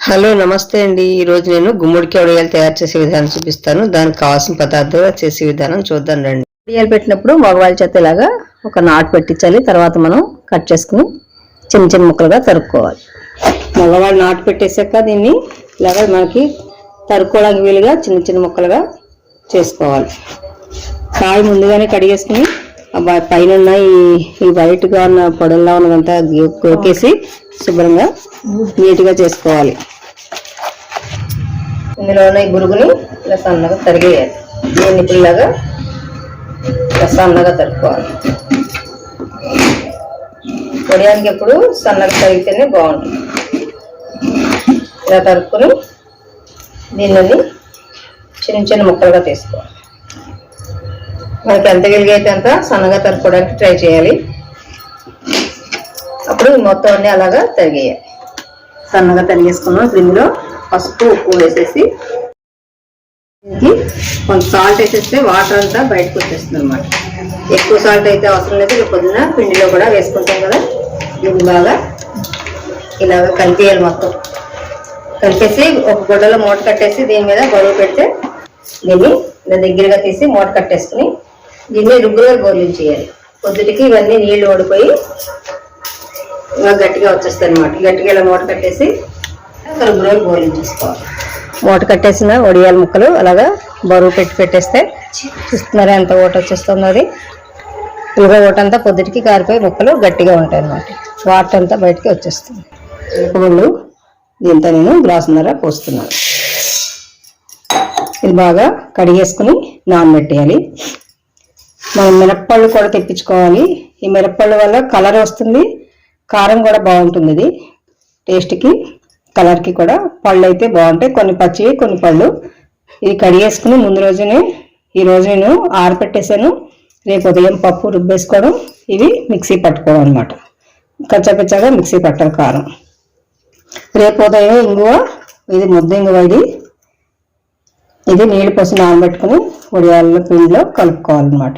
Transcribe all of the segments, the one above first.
Hello నమస్తే అండి. ఈరోజు నేను గుమ్మడికాయ వడియాలు తయారు చేసే విధానం చూపిస్తాను. దానికి కావాల్సిన పదార్థాలు చేసే విధానం చూద్దాం రండి. వడియాలు పెట్టినప్పుడు మగవాళ్ళ చేత ఇలాగా ఒక నాటు పెట్టించాలి. తర్వాత మనం కట్ చేసుకుని చిన్న చిన్న ముక్కలుగా తరుక్కోవాలి. మగవాళ్ళు నాటు పెట్టేశాక దీన్ని ఇలాగా మనకి తరుక్కోవడానికి వీలుగా చిన్న చిన్న ముక్కలుగా చేసుకోవాలి. కాయ ముందుగానే కడిగేసుకుని పైన ఉన్న ఈ ఈ వైట్గా ఉన్న పొడల్లా ఉన్నదంతా గీ- కొరికేసి శుభ్రంగా నీట్గా చేసుకోవాలి. ఇందులో ఉన్న ఈ గురుగుని ఇలా సన్నగా తరిగేయాలి. దీన్ని ఇప్పుడు ఇలా సన్నగా తరుక్కోవాలి. పొడియానికి ఎప్పుడు సన్నగా తరిగితేనే బాగుంటుంది. ఇలా తరుక్కుని దీన్ని చిన్న చిన్న ముక్కలుగా తీసుకోవాలి. మనకి ఎంత వెలిగైతే అంత సన్నగా తరుపుకోవడానికి ట్రై చేయాలి. అప్పుడు మొత్తం అన్ని అలాగా తరిగేయాలి. సన్నగా తరిగేసుకున్నాం. ఇప్పుడు ఇందులో పసుపు ఉప్పు వేసేసి దీనికి కొంచెం సాల్ట్ వేసేస్తే వాటర్ అంతా బయటకు వచ్చేస్తుంది అనమాట ఎక్కువ సాల్ట్ అయితే అవసరం లేదు. రేపు పొద్దున పిండిలో కూడా వేసుకుంటాం కదా. దీన్ని బాగా ఇలాగ కలిపేయాలి మొత్తం. కలిపేసి ఒక గుడ్డలో మూట కట్టేసి దీని మీద బరువు పెడితే దీన్ని దగ్గరగా తీసి మూట కట్టేసుకుని దీన్ని రుగ్గుగా గోర్లింగ్ చేయాలి. పొద్దుటికి ఇవన్నీ నీళ్ళు ఓడిపోయి గట్టిగా వచ్చేస్తాయి అనమాట గట్టిగా ఇలా మూట కట్టేసి రుగ్గులో గోర్లింగ్ చేసుకోవాలి. మూట కట్టేసిన వడియాల ముక్కలు అలాగా బరువు పెట్టి పెట్టేస్తే చూస్తున్నారా ఎంత ఓట వచ్చేస్తుందో అది. ఇదిగో ఓట అంతా పొద్దుటికి కారిపోయి ముక్కలు గట్టిగా ఉంటాయి అన్నమాట వాటర్ అంతా బయటికి వచ్చేస్తుంది. ఇప్పుడు దీంతో నేను గ్లాసున్నర పోస్తున్నాను. ఇది బాగా కడిగేసుకుని నానబెట్టేయాలి. మనం మిరప్పళ్ళు కూడా తెప్పించుకోవాలి. ఈ మిరప్పళ్ళు వల్ల కలర్ వస్తుంది. కారం కూడా బాగుంటుంది ఇది. టేస్ట్కి కలర్కి కూడా పళ్ళు అయితే బాగుంటాయి. కొన్ని పచ్చివి కొన్ని పళ్ళు. ఇది కడిగేసుకుని ముందు రోజునే ఈ రోజు నేను ఆరపెట్టేసాను. రేపు ఉదయం పప్పు రుబ్బేసుకోవడం. ఇవి మిక్సీ పట్టుకోవడం అనమాట కచ్చపచ్చగా మిక్సీ పట్టాలి కారం. రేపు ఉదయం ఇంగువ ఇది ముద్ద ఇంగువ ఇది. ఇది నీళ్ళు పోసి నానబెట్టుకుని ఉడియాల పిండిలో కలుపుకోవాలన్నమాట.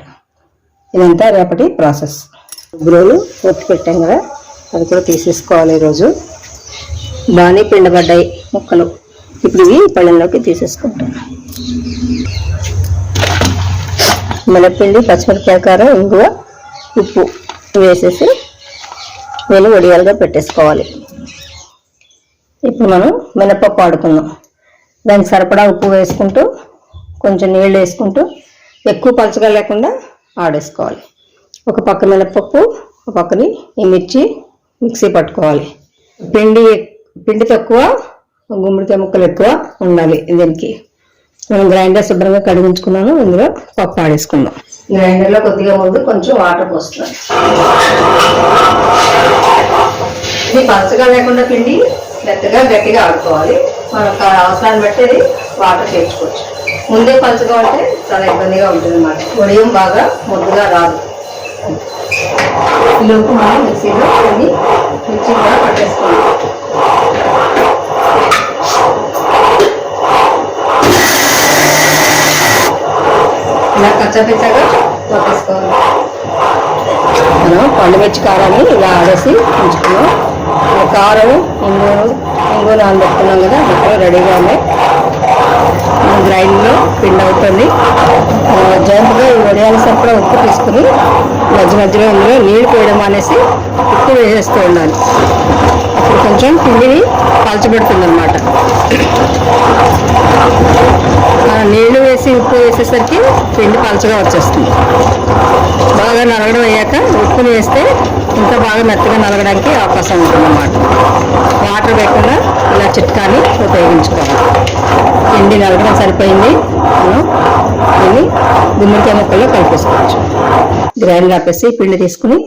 ఇదంతా రేపటి ప్రాసెస్. బ్రోలు ఒత్తి పెట్టాం కదా అది కూడా తీసేసుకోవాలి ఈరోజు. బాగానే పిండబడ్డాయి ముక్కలు. ఇప్పుడు ఇవి పళ్ళెంలోకి తీసేసుకుంటాం. మినపిండి పచ్చిమిరపకాయ కారం ఇంగువ ఉప్పు వేసేసి నేను వడియాలుగా పెట్టేసుకోవాలి. ఇప్పుడు మనం మినపప్పు ఆడుకుందాం దానికి సరిపడా ఉప్పు వేసుకుంటూ కొంచెం నీళ్ళు వేసుకుంటూ ఎక్కువ పలచగా లేకుండా ఆడేసుకోవాలి. ఒక పక్క మినపప్పు ఒక పక్కని ఈ మిర్చి మిక్సీ పట్టుకోవాలి. పిండి పిండి తక్కువ గుమ్మడికాయ ముక్కలు ఎక్కువ ఉండాలి దీనికి. మనం గ్రైండర్ శుభ్రంగా కడిగించుకున్నాను ఇందులో పప్పు ఆడేసుకుందాం. గ్రైండర్లో కొద్దిగా ముందు కొంచెం వాటర్ పోస్తున్నాను ఇది పలచగా లేకుండా పిండి మెత్తగా గట్టిగా ఆడుకోవాలి. మనకు అవసరాన్ని బట్టి వాటర్ చేర్చుకోవచ్చు ముందే పలచగా ఉంటే చాలా ఇబ్బందిగా ఉంటుంది అన్నమాట ఉదయం బాగా ముద్దుగా రాదు. లోపు మనం మిక్సీలో కొన్ని మిర్చి కూడా పట్టేసుకోవాలి. ఇలా కచ్చపిచ్చగా పట్టేసుకోవాలి. మనం పండుమిర్చి కారాన్ని ఇలా ఆడేసి ఉంచుకున్నాం. కారం ఇంగు ఇంగు నానబెట్టుకున్నాం కదా మొత్తం రెడీగా ఉన్నాయి గ్రైండ్లో పిండి అవుతుంది. జాగ్రత్తగా ఈ వడియాల సరిపడా ఉప్పు తీసుకుని మధ్య మధ్యలో ఇందులో నీళ్ళు పోయడం అనేసి ఉప్పు వేసేస్తూ ఉండాలి. ఇప్పుడు కొంచెం పిండిని పలచబెడుతుంది అనమాట నీళ్ళు వేసి ఉప్పు వేసేసరికి పిండి పలచగా వచ్చేస్తుంది. బాగా నలగడం అయ్యాక ఉప్పుని వేస్తే ఇంకా బాగా మెత్తగా నలగడానికి అవకాశం ఉంటుందన్నమాట. వాటర్ వేయకుండా ఇలా చిట్కాని ఉపయోగించుకోవాలి. పిండి నలగడం సరిపోయింది మనం దీన్ని గుమ్మడికాయ ముక్కల్లో కలిపేసుకోవచ్చు. గ్రైండ్ ఆపేసి పిండి తీసుకుని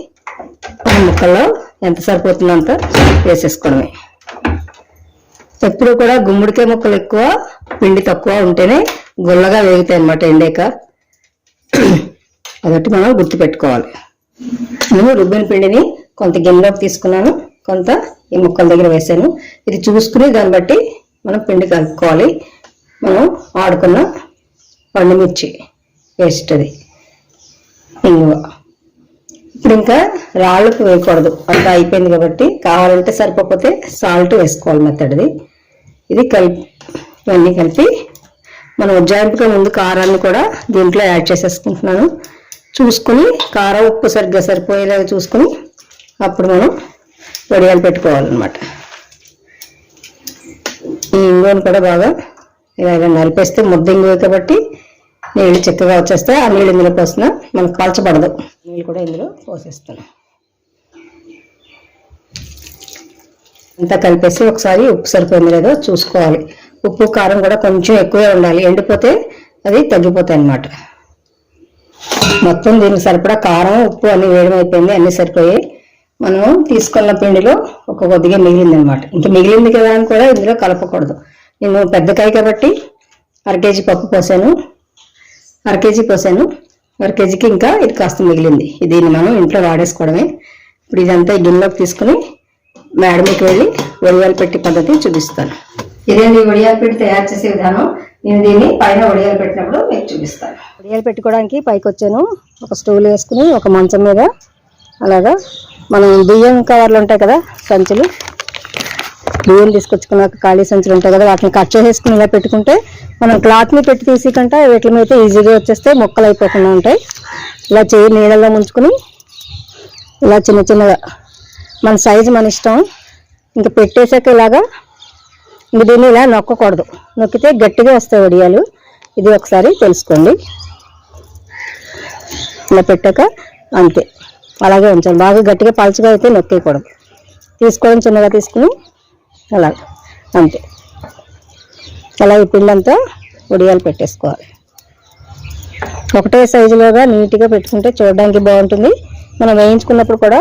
ముక్కల్లో ఎంత సరిపోతుందో అంత వేసేసుకోవడమే. ఎప్పుడు కూడా గుమ్మడికాయ ముక్కలు ఎక్కువ పిండి తక్కువ ఉంటేనే గుల్లగా వేగుతాయి అన్నమాట ఎండాక. అదొకటి మనం గుర్తుపెట్టుకోవాలి. నేను రుబ్బిన పిండిని కొంత గిన్నెలోకి తీసుకున్నాను. కొంత ఈ ముక్కల దగ్గర వేసాను. ఇది చూసుకుని దాన్ని బట్టి మనం పిండి కలుపుకోవాలి. మనం ఆడుకున్న పండుమిర్చి వేస్ట్ అది. ఇంగువ. ఇప్పుడు ఇంకా రాళ్ళు వేయకూడదు అంతా అయిపోయింది కాబట్టి కావాలంటే సరిపోతే సాల్ట్ వేసుకోవాలి మెత్తడిది ఇది కలిపి ఇవన్నీ కలిపి మనం ఉజ్జాయింపుగా ముందు కారాన్ని కూడా దీంట్లో యాడ్ చేసేసుకుంటున్నాను. చూసుకుని కారం ఉప్పు సరిగ్గా సరిపోయేలాగా చూసుకుని అప్పుడు మనం వడియాలు పెట్టుకోవాలన్నమాట. ఈ ఇంగువను కూడా బాగా ఇలా ఇలా నలిపేస్తే ముద్ద ఇంగువ కాబట్టి నీళ్ళు చిక్కగా వచ్చేస్తే ఆ నీళ్ళు ఇందులో పోసిన మనకు పలచబడదు. నీళ్ళు కూడా ఇందులో పోసేస్తాను అంతా కలిపేసి ఒకసారి ఉప్పు సరిపోయింది లేదో చూసుకోవాలి. ఉప్పు కారం కూడా కొంచెం ఎక్కువే ఉండాలి. ఎండిపోతే అది తగ్గిపోతాయి అన్నమాట. మొత్తం దీనికి సరిపడా కారం ఉప్పు అన్ని వేయడం అయిపోయింది అన్ని సరిపోయాయి. మనం తీసుకున్న పిండిలో ఒక కొద్దిగా మిగిలింది అనమాట ఇంకా మిగిలింది కదా అని కూడా ఇందులో కలపకూడదు. నేను పెద్ద కాయ కాబట్టి అర కేజీ పప్పు పోసాను. అర కేజీ పోసాను అర కేజీకి ఇంకా ఇది కాస్త మిగిలింది. దీన్ని మనం ఇంట్లో వాడేసుకోవడమే. ఇప్పుడు ఇదంతా గిన్నెలోకి తీసుకుని మేడమికి వెళ్ళి వడియాలు పెట్టి పద్ధతి చూపిస్తాను. ఇదేంటి వడియాలు పెట్టి తయారు చేసే విధానం? నేను దీన్ని పైన వడియాలు పెట్టినప్పుడు మీకు చూపిస్తాను. వడియాలు పెట్టుకోవడానికి పైకి వచ్చాను. ఒక స్టూల్ వేసుకుని ఒక మంచం మీద అలాగా మనం బియ్యం కవర్లు ఉంటాయి కదా సంచులు. బియ్యం తీసుకొచ్చుకున్నాక ఖాళీ సంచులు ఉంటాయి కదా వాటిని కట్ చేసేసుకుని ఇలా పెట్టుకుంటే మనం క్లాత్ని పెట్టి తీసి కంటే వీటి మీద ఈజీగా వచ్చేస్తే మొక్కలు అయిపోకుండా ఉంటాయి. ఇలా చేయి నీళ్ళలో ముంచుకుని ఇలా చిన్న చిన్నగా మన సైజు మన ఇష్టం. ఇంకా పెట్టేశాక ఇలాగా ఇంక దీన్ని ఇలా నొక్కకూడదు. నొక్కితే గట్టిగా వస్తాయి వడియాలు. ఇది ఒకసారి తెలుసుకోండి. ఇలా పెట్టాక అంతే. అలాగే ఉంచాలి. బాగా గట్టిగా పలచగా అయితే నొక్కేయకూడదు. తీసుకోవడం చిన్నగా తీసుకుని అలా అంతే. అలా ఈ పిండంతా ఉడియాలు పెట్టేసుకోవాలి. ఒకటే సైజులోగా నీట్గా పెట్టుకుంటే చూడడానికి బాగుంటుంది. మనం వేయించుకున్నప్పుడు కూడా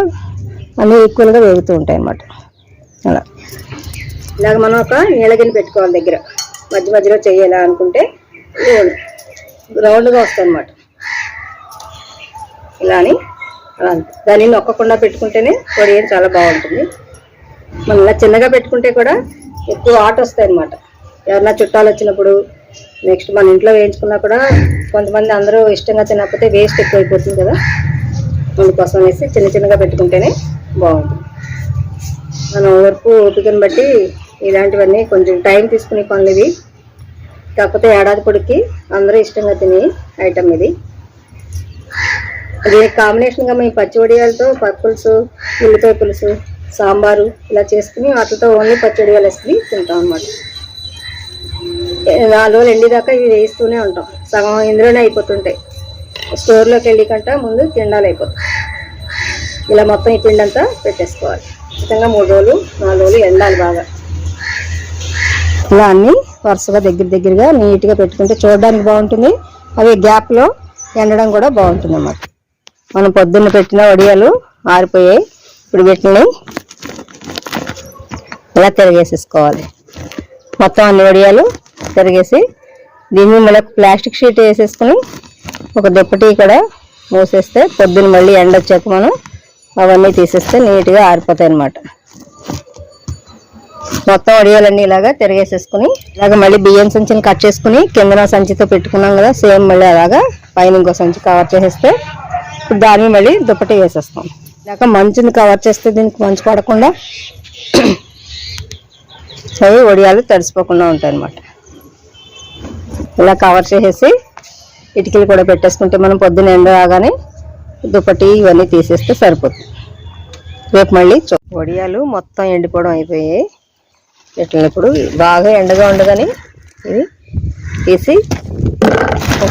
అన్నీ ఈక్వల్గా వేగుతూ ఉంటాయి అన్నమాట. అలా. ఇలాగ మనం ఒక నీళ్ళ పెట్టుకోవాలి దగ్గర. మధ్య మధ్యలో చేయాలా అనుకుంటే రౌండ్గా వస్తాయి అన్నమాట. ఇలా అని అలా అంతే. దాన్ని నొక్కకుండా పెట్టుకుంటేనే పొడి చాలా బాగుంటుంది. మనం ఇలా చిన్నగా పెట్టుకుంటే కూడా ఎక్కువ ఆట వస్తాయి అన్నమాట. ఎవరన్నా చుట్టాలు వచ్చినప్పుడు నెక్స్ట్ మన ఇంట్లో వేయించుకున్నా కూడా కొంతమంది అందరూ ఇష్టంగా తినకపోతే వేస్ట్ ఎక్కువ అయిపోతుంది కదా. అందుకోసం వేసి చిన్న చిన్నగా పెట్టుకుంటేనే బాగుంటుంది. మనం ఓర్పు ఓపికను బట్టి ఇలాంటివన్నీ కొంచెం టైం తీసుకునే పనులు ఇవి కాకపోతే ఏడాది పొడికి అందరూ ఇష్టంగా తినే ఐటమ్ ఇది. దీనికి కాంబినేషన్గా మేము పచ్చి వడియాలతో పులుసు ఉల్లిపాయ పులుసు సాంబారు ఇలా చేసుకుని వాటితో ఓన్లీ పచ్చడి వేసుకుని తింటాం అనమాట నాలుగు రోజులు ఎండిదాకా ఇవి వేస్తూనే ఉంటాం. సగం ఇందులోనే అయిపోతుంటాయి. స్టోర్లోకి వెళ్ళి కంట ముందు తిండాలు అయిపోతాయి. ఇలా మొత్తం ఈ పిండి అంతా పెట్టేసుకోవాలి. ఖచ్చితంగా మూడు రోజులు నాలుగు రోజులు ఎండాలి బాగా. ఇలా అన్నీ వరుసగా దగ్గర దగ్గరగా నీట్గా పెట్టుకుంటే చూడడానికి బాగుంటుంది. అవి గ్యాప్లో ఎండడం కూడా బాగుంటుంది అన్నమాట. మనం పొద్దున్న పెట్టిన వడియాలు ఆరిపోయాయి. ఇప్పుడు వీటిని ఇలా తిరగేసేసుకోవాలి. మొత్తం అన్ని వడియాలు తిరిగేసి దీన్ని మళ్ళీ ప్లాస్టిక్ షీట్ వేసేసుకుని ఒక దుప్పటి ఇక్కడ మూసేస్తే పొద్దున్న మళ్ళీ ఎండ వచ్చాక మనం అవన్నీ తీసేస్తే నీట్గా ఆరిపోతాయి అన్నమాట. మొత్తం వడియాలన్నీ ఇలాగా తిరిగేసేసుకుని ఇలాగ మళ్ళీ బియ్యం సంచిని కట్ చేసుకుని కిందన సంచితో పెట్టుకున్నాం కదా సేమ్ మళ్ళీ అలాగా పైన ఇంకో సంచి కవర్ చేసేస్తే ఇప్పుడు దాన్ని మళ్ళీ దుప్పటి వేసేస్తాం. ఇలాగ మంచుని కవర్ చేస్తే దీనికి మంచు పడకుండా అవి వడియాలు తడిసిపోకుండా ఉంటాయి అన్నమాట ఇలా కవర్ చేసేసి ఇటుకలు కూడా పెట్టేసుకుంటే మనం పొద్దున్న ఎండ రాగానే దుప్పటి ఇవన్నీ తీసేస్తే సరిపోతుంది. రేపు మళ్ళీ చూ- వడియాలు మొత్తం ఎండిపోవడం అయిపోయాయి. ఇట్లా ఇప్పుడు బాగా ఎండగా ఉండదని ఇది తీసి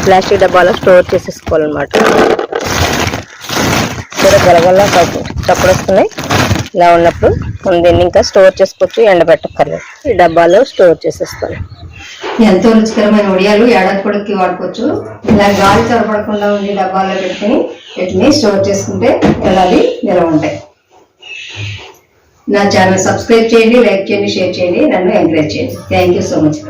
ప్లాస్టిక్ డబ్బాలో స్టోర్ చేసేసుకోవాలన్నమాట. కూడా గలగల చప్పుడు వస్తున్నాయి ఇలా ఉన్నప్పుడు మనం దీన్ని ఇంకా స్టోర్ చేసుకోవచ్చు ఎండబెట్టక్కర్లేదు. ఈ డబ్బాలో స్టోర్ చేసేస్తాను. ఎంతో రుచికరమైన వడియాలు ఏడాది పొడికి వాడుకోవచ్చు. ఇలా గాలి చొరపడకుండా ఉండి డబ్బాలో పెట్టుకుని వీటిని స్టోర్ చేసుకుంటే ఎలాది నిలవ ఉంటాయి. నా ఛానల్ సబ్స్క్రైబ్ చేయండి లైక్ చేయండి షేర్ చేయండి నన్ను ఎంకరేజ్ చేయండి. Thank you so much.